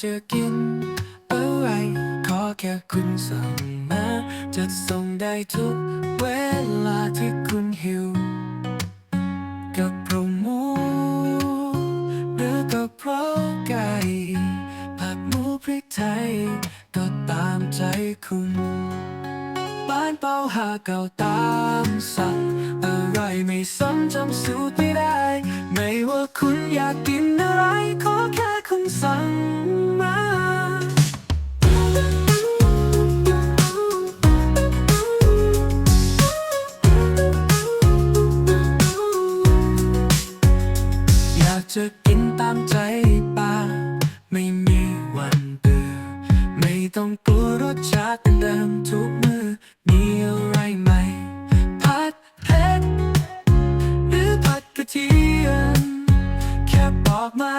จะกินอะไรขอแค่คุณสั่งมาจะส่งได้ทุกเวลาที่คุณหิว กับเพราหมูหรือกับเพราะไก่ผัดหมูพริกไทย ก็ตามใจคุณบ้านเป้าหาเก่าตามสั่งอร่อยไม่ซ้ำจำสูตรไม่ได้ ไม่ว่าคุณอยากกินอะไรขอแค่ สั่งมาอยากจะกินตามใจปาไม่มีวันเบื่อไม่ต้องกลัวรสชาติเดิมทุกมือมีอะไรใหม่ผัดเผ็ดหรือผัดกระเทียมแค่บอกมา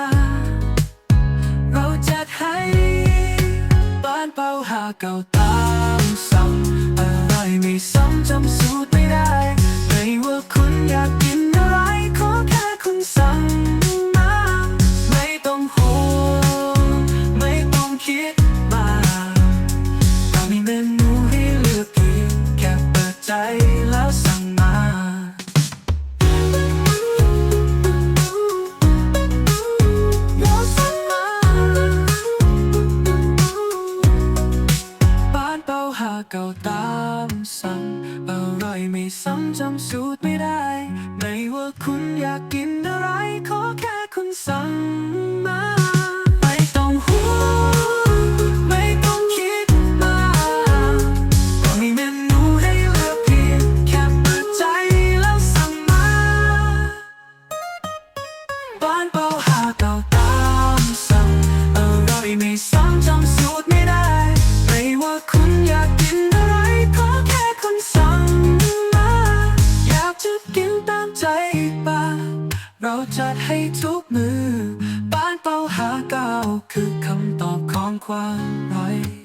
เก่าตามซ้ำอะไรไม่ซ้ำจำสูตรไม่ได้ำสั่งอร่อยไม่ซ้ำจำสูตรไม่ได้ ไม่ว่าคุณอยากกินอะไร ขอแค่คุณสั่ง ให้ทุกมือ บ้านเป้าหาเก่าคือคำตอบของความอร่อย